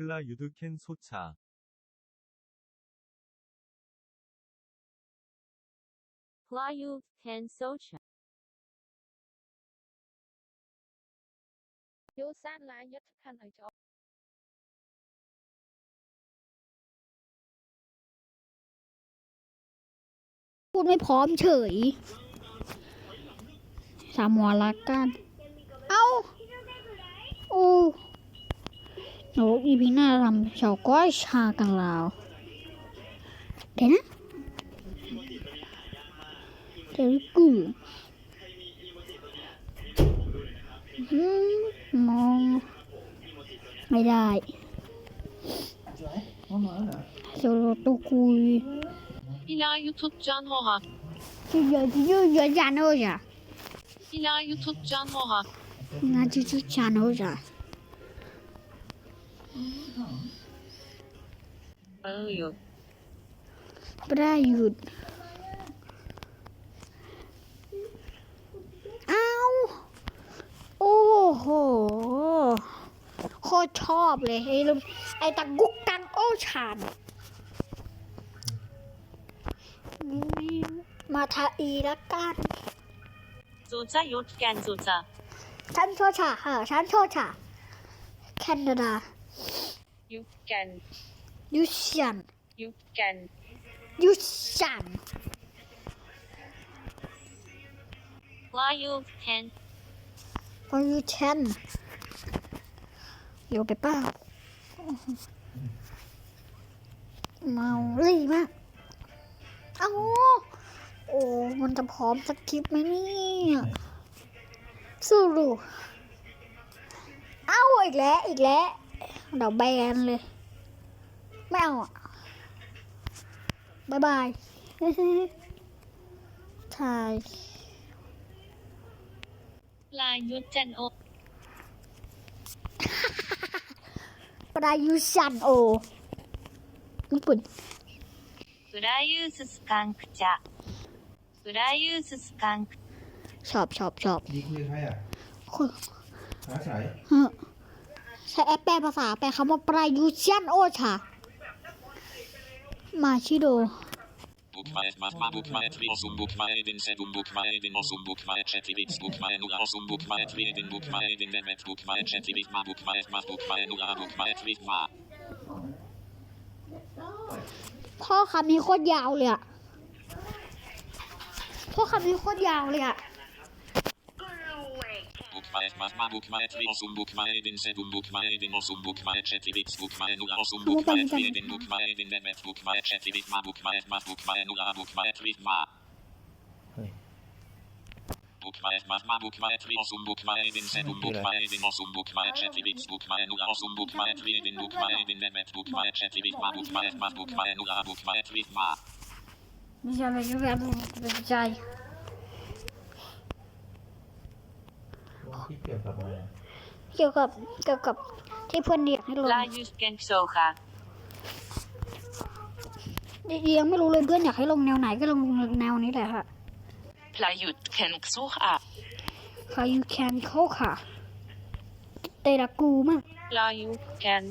플라유드켄소차플라유드캔소차요산라이엇칸의적พูดไม่พร้อมเฉยสามหัวรักกันเอา้าโอ้ 어, 입이나 남자과 샤갈라오 되나? 될꿈 음, 뭐 미라이 solo to cui ila youtube can hoha yo yo yo can hoja ila youtube can hoha ila youtube can hoja ประยุทธยุดเอาโอ้โห โคตรชอบเลย ไอ้ลูไอ้ตะกุกกังโอชานมาทาอีละกันจูจะยุดแกนจูจะฉันโชชาเออฉันโชชา แคนาดา you can you can you can you can why you can why you can อยู่ไปป้าเมาลี่มากเอาโอ้มันจะพร้อมสักคลิปไหมเนี่ยสู้ดูเอาอีกแล้ว อีกแล้วเดี๋ยวแบนเลย ไม่เอาอ่ะบายบายใช่ายลายุจันโอปลายุจันโอญี่ปุ่นปลายุสสกังคจะปลายุสสกังชอบชอบชอบนี่คือใครอ่ะคนสายสาใช้แอปแปลภาษาแปลคำว่า ประยเชียนโอชา มาชิโด พ่อคำนี้โคตรยาวเลยอะพ่อคำนี้โคตรยาวเลยอะ bukwa F, ma, bukwa E, 3, 8, bukwa E, 1, 7, bukwa E, 1, 8, bukwa E, 3, X, bukwa E, 0, 8, bukwa E, 3, 1, bukwa E, 1, M, F, bukwa E, 3, X, ma, bukwa F, ma, bukwa E, 0, bukwa E, 3, ma. Bukwa F, ma, ma, bukwa E, 3, 8, bukwa E, 1, 7, bukwa E, 1, 8, bukwa E, 3, X, bukwa E, 0, 8, bukwa E, 3, 1, bukwa E, 1, M, F, bukwa E, 3, X, ma, bukwa F, ma, bukwa E, 0, bukwa E, 3, ma. Wziąłeś wywiadu, wyjdziaj. ที่เกี่ยวกับอะไรเกี่ยวกับเกี่ยวกับที่เพื่อนเรียกให้ลง Lajus Kenshoga. ยังไม่รู้เลยเพื่อนอยากให้ลงแนวไหนก็ลงแนวนี้แหละค่ะ p l a ย u t แ e น s h ค่ะพายูแคนโขค่ะเตระกูมั้ง p l a ย u t แ e น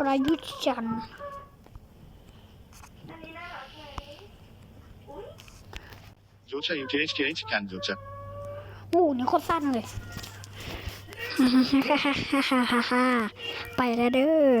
ประยุทธ์จันทร์นเท조차유 THTH 간조นมูนี่โคตรสั้นเลย ไปแล้วเด้อ